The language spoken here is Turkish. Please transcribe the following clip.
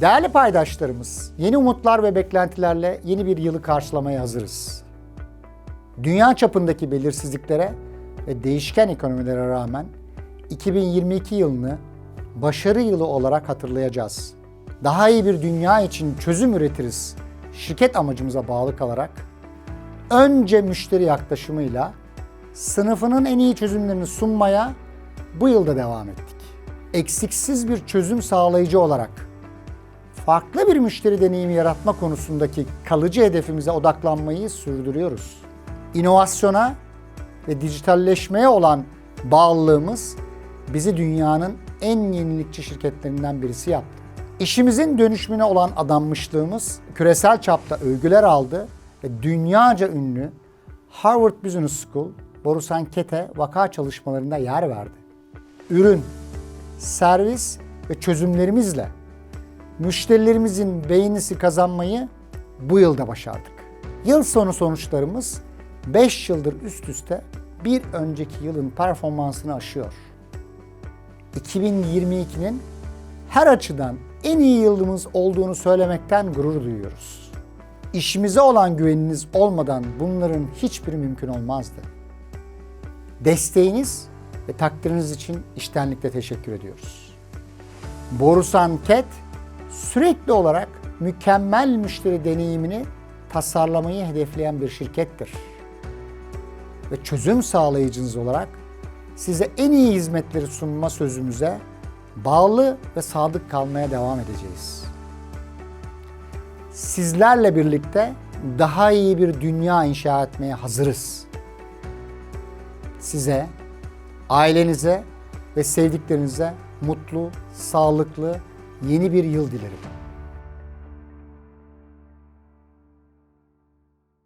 Değerli paydaşlarımız, yeni umutlar ve beklentilerle yeni bir yılı karşılamaya hazırız. Dünya çapındaki belirsizliklere ve değişken ekonomilere rağmen 2022 yılını başarı yılı olarak hatırlayacağız. Daha iyi bir dünya için çözüm üretiriz. Şirket amacımıza bağlı kalarak önce müşteri yaklaşımıyla sınıfının en iyi çözümlerini sunmaya bu yılda devam ettik. Eksiksiz bir çözüm sağlayıcı olarak farklı bir müşteri deneyimi yaratma konusundaki kalıcı hedefimize odaklanmayı sürdürüyoruz. İnovasyona ve dijitalleşmeye olan bağlılığımız bizi dünyanın en yenilikçi şirketlerinden birisi yaptı. İşimizin dönüşümüne olan adanmışlığımız küresel çapta övgüler aldı ve dünyaca ünlü Harvard Business School Boris Ankete vaka çalışmalarında yer verdi. Ürün, servis ve çözümlerimizle müşterilerimizin beğenisi kazanmayı bu yılda başardık. Yıl sonu sonuçlarımız 5 yıldır üst üste bir önceki yılın performansını aşıyor. 2022'nin her açıdan en iyi yılımız olduğunu söylemekten gurur duyuyoruz. İşimize olan güveniniz olmadan bunların hiçbiri mümkün olmazdı. Desteğiniz ve takdiriniz için iştenlikle teşekkür ediyoruz. Borusan Ket sürekli olarak mükemmel müşteri deneyimini tasarlamayı hedefleyen bir şirkettir. Ve çözüm sağlayıcınız olarak size en iyi hizmetleri sunma sözümüze bağlı ve sadık kalmaya devam edeceğiz. Sizlerle birlikte daha iyi bir dünya inşa etmeye hazırız. Size, ailenize ve sevdiklerinize mutlu, sağlıklı yeni bir yıl dilerim.